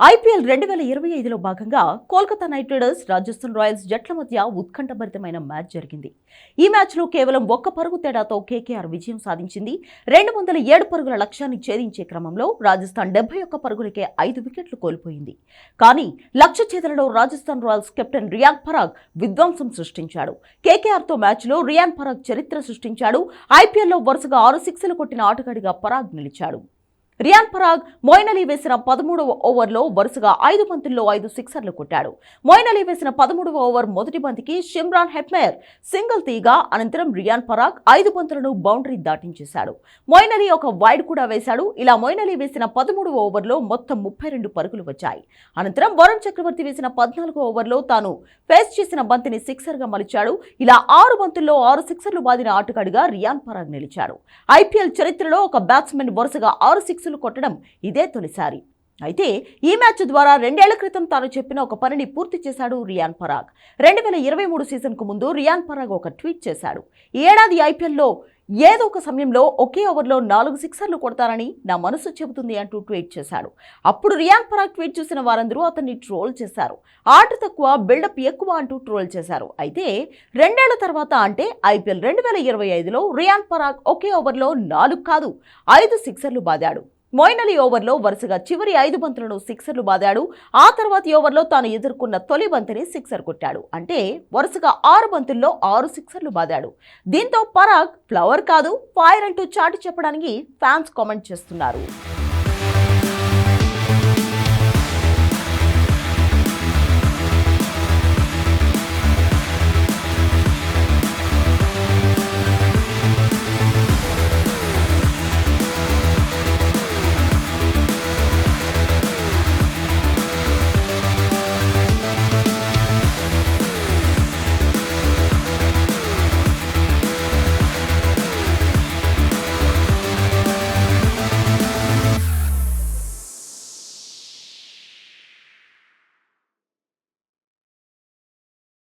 IPL రెండు వేల ఇరవై ఐదులో భాగంగా Kolkata Knight Riders Rajasthan Royals జట్ల మధ్య ఉత్కంఠభరితమైన మ్యాచ్ జరిగింది. ఈ మ్యాచ్లో కేవలం ఒక్క పరుగు తేడాతో కేకేఆర్ విజయం సాధించింది. రెండు వందల ఏడు పరుగుల లక్ష్యాన్ని ఛేదించే క్రమంలో రాజస్థాన్ డెబ్బై ఒక్క పరుగులకే ఐదు వికెట్లు కోల్పోయింది. కానీ లక్ష్య ఛేదనలో రాజస్థాన్ రాయల్స్ కెప్టెన్ రియాన్ పరాగ్ విధ్వంసం సృష్టించాడు. కేకేఆర్తో మ్యాచ్లో రియాన్ పరాగ్ చరిత్ర సృష్టించాడు. ఐపీఎల్లో వరుసగా ఆరు సిక్స్లు కొట్టిన ఆటగాడిగా పరాగ్ నిలిచాడు. రియాన్ పరాగ్ మొయిన్ అలీ వేసిన పదమూడవ ఓవర్లో వరుసగా ఐదు బంతుల్లో ఐదు సిక్సర్లు కొట్టాడు. మొయిన్ అలీ వేసిన పదమూడవ ఓవర్ మొదటి బంతికి షిమ్రాన్ హెట్మేర్ సింగిల్ తీగా అనంతరం రియాన్ పరాగ్ ఐదు బంతులను బౌండరీ దాటించేశాడు. మొయిన్ అలీ ఒక వైడ్ కూడా వేశాడు. ఇలా మొయిన్ అలీ వేసిన పదమూడవ ఓవర్లో మొత్తం ముప్పై రెండు పరుగులు వచ్చాయి. అనంతరం వరుణ్ చక్రవర్తి వేసిన పద్నాలుగో ఓవర్లో తాను ఫేస్ చేసిన బంతిని సిక్సర్గా మలిచాడు. ఇలా ఆరు బంతుల్లో ఆరు సిక్సర్లు బాదిన ఆటగాడిగా రియాన్ పరాగ్ నిలిచాడు. ఐపీఎల్ చరిత్రలో ఒక బ్యాట్స్మెన్ వరుసగా ఆరు సిక్స్ సిక్స్లు కొట్టడం ఇదే తొలిసారి. అయితే ఈ మ్యాచ్ ద్వారా రెండేళ్ళ క్రితం తాను చెప్పిన ఒక పనిని పూర్తి చేశాడు రియాన్ పరాగ్. రెండు వేల ఇరవై మూడు సీజన్కు ముందు రియాన్ పరాగ్ ఒక ట్వీట్ చేశాడు. ఈ ఏడాది ఐపీఎల్లో ఏదో ఒక సమయంలో ఒకే ఓవర్లో నాలుగు సిక్సర్లు కొడతారని నా మనసు చెబుతుంది అంటూ ట్వీట్ చేశాడు. అప్పుడు రియాన్ పరాగ్ ట్వీట్ చూసిన వారందరూ అతన్ని ట్రోల్ చేశారు. ఆట తక్కువ బిల్డప్ ఎక్కువ అంటూ ట్రోల్ చేశారు. అయితే రెండేళ్ళ తర్వాత అంటే ఐపీఎల్ రెండు వేల ఇరవై ఐదులో రియాన్ పరాగ్ ఒకే ఓవర్లో నాలుగు కాదు ఐదు సిక్సర్లు బాదాడు. మొయిన్ అలీ ఓవర్లో వరుసగా చివరి ఐదు బంతులను సిక్సర్లు బాదాడు. ఆ తర్వాతి ఓవర్లో తాను ఎదుర్కొన్న తొలి బంతిని సిక్సర్ కొట్టాడు. అంటే వరుసగా ఆరు బంతుల్లో ఆరు సిక్సర్లు బాదాడు. దీంతో పరాగ్ ఫ్లవర్ కాదు ఫైర్ అంటూ చాటి చెప్పడానికి ఫ్యాన్స్ కామెంట్ చేస్తున్నారు.